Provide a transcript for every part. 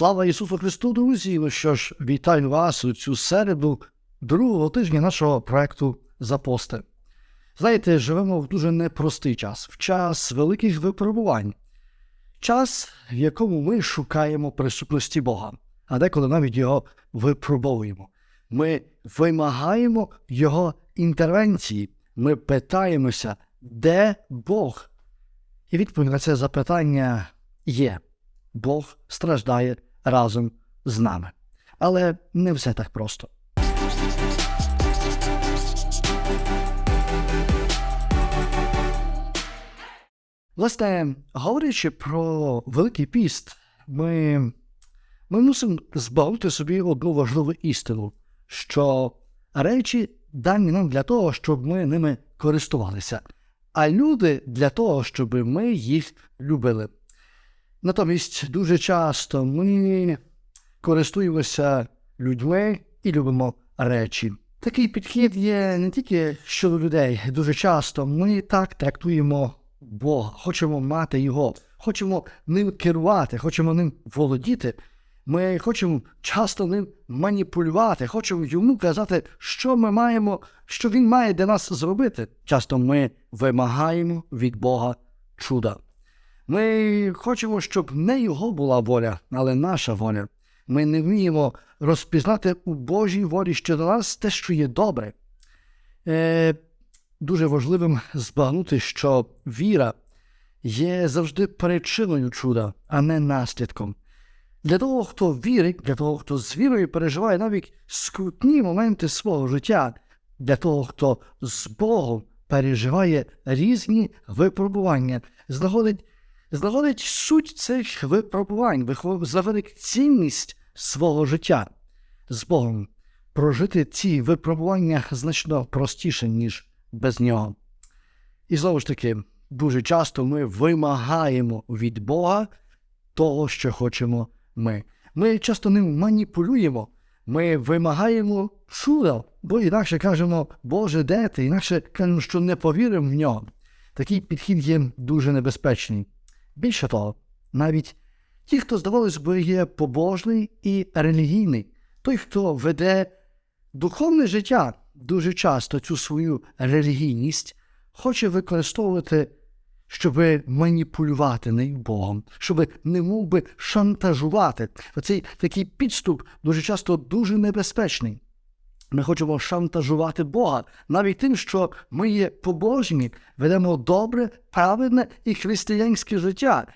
Слава Ісусу Христу, друзі! Ну що ж, вітаю вас у цю середу другого тижня нашого проекту Запости. Знаєте, живемо в дуже непростий час, в час великих випробувань, час, в якому ми шукаємо присутності Бога, а деколи навіть його випробовуємо. Ми вимагаємо Його інтервенції, ми питаємося, де Бог? І відповідь на це запитання є. Бог страждає разом з нами. Але не все так просто. Власне, говорячи про Великий піст, ми, ми мусимо збагнути собі одну важливу істину, що речі дані нам для того, щоб ми ними користувалися, а люди для того, щоб ми їх любили. Натомість дуже часто ми користуємося людьми і любимо речі. Такий підхід є не тільки щодо людей. Дуже часто ми так трактуємо Бога, хочемо мати Його, хочемо ним керувати, хочемо ним володіти. Ми хочемо часто ним маніпулювати, хочемо йому казати, що ми маємо, що він має для нас зробити. Часто ми вимагаємо від Бога чуда. Ми хочемо, щоб не його була воля, але наша воля. Ми не вміємо розпізнати у Божій волі щодо нас те, що є добре. Е, Дуже важливим збагнути, що віра є завжди причиною чуда, а не наслідком. Для того, хто вірить, для того, хто з вірою переживає навіть скрутні моменти свого життя, для того, хто з Богом переживає різні випробування, знаходить знаходить суть цих випробувань, знаходить цінність свого життя з Богом. Прожити ці випробування значно простіше, ніж без нього. І знову ж таки, дуже часто ми вимагаємо від Бога того, що хочемо ми. Ми часто ним маніпулюємо, ми вимагаємо чуда, бо інакше кажемо, Боже, де ти? Інакше кажемо, що не повіримо в нього. Такий підхід є дуже небезпечний. Більше того, навіть ті, хто, здавалось би, є побожний і релігійний, той, хто веде духовне життя, дуже часто цю свою релігійність хоче використовувати, щоб маніпулювати нею Богом, щоб не мов би шантажувати. Оцей такий підступ дуже часто дуже небезпечний. Ми хочемо шантажувати Бога навіть тим, що ми є побожні, ведемо добре, праведне і християнське життя.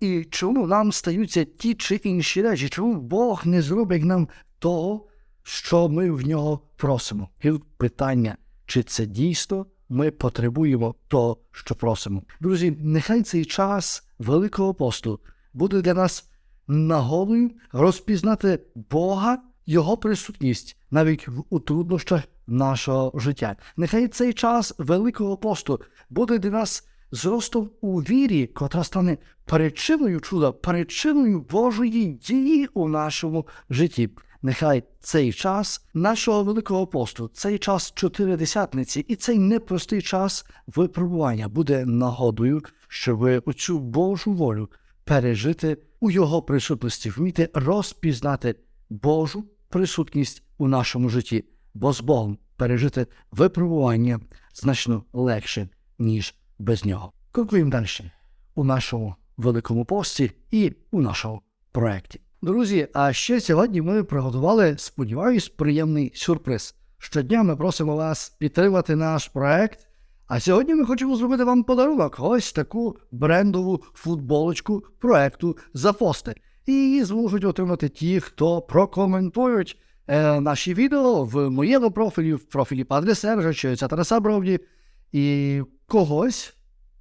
І чому нам стаються ті чи інші речі? Чому Бог не зробить нам того, що ми в нього просимо? І питання, чи це дійсно ми потребуємо того, що просимо? Друзі, нехай цей час Великого посту буде для нас нагодою розпізнати Бога, Його присутність навіть у труднощах нашого життя. Нехай цей час Великого посту буде для нас зростом у вірі, котра стане причиною чуда, причиною Божої дії у нашому житті. Нехай цей час нашого Великого посту, цей час чотиридесятниці і цей непростий час випробування буде нагодою, щоб цю Божу волю пережити у його присутності, вміти розпізнати Божу присутність у нашому житті, бо з Богом пережити випробування значно легше, ніж без нього. Крокуємо далі у нашому великому пості і у нашому проєкті. Друзі, а ще сьогодні ми приготували, сподіваюсь, приємний сюрприз. Щодня ми просимо вас підтримати наш проект. А сьогодні ми хочемо зробити вам подарунок ось таку брендову футболочку проекту Зафости і її зможуть отримати ті, хто прокоментують е, наші відео в моєму профілі, в профілі Падре Сержа чи Цятараса Бровді. І когось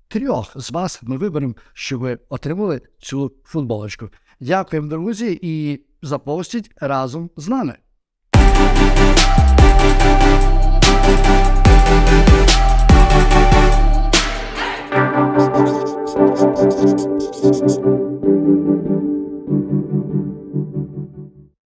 трьох з вас ми виберемо, щоб ви отримали цю футболочку. Дякуємо, друзі, і запостіть разом з нами.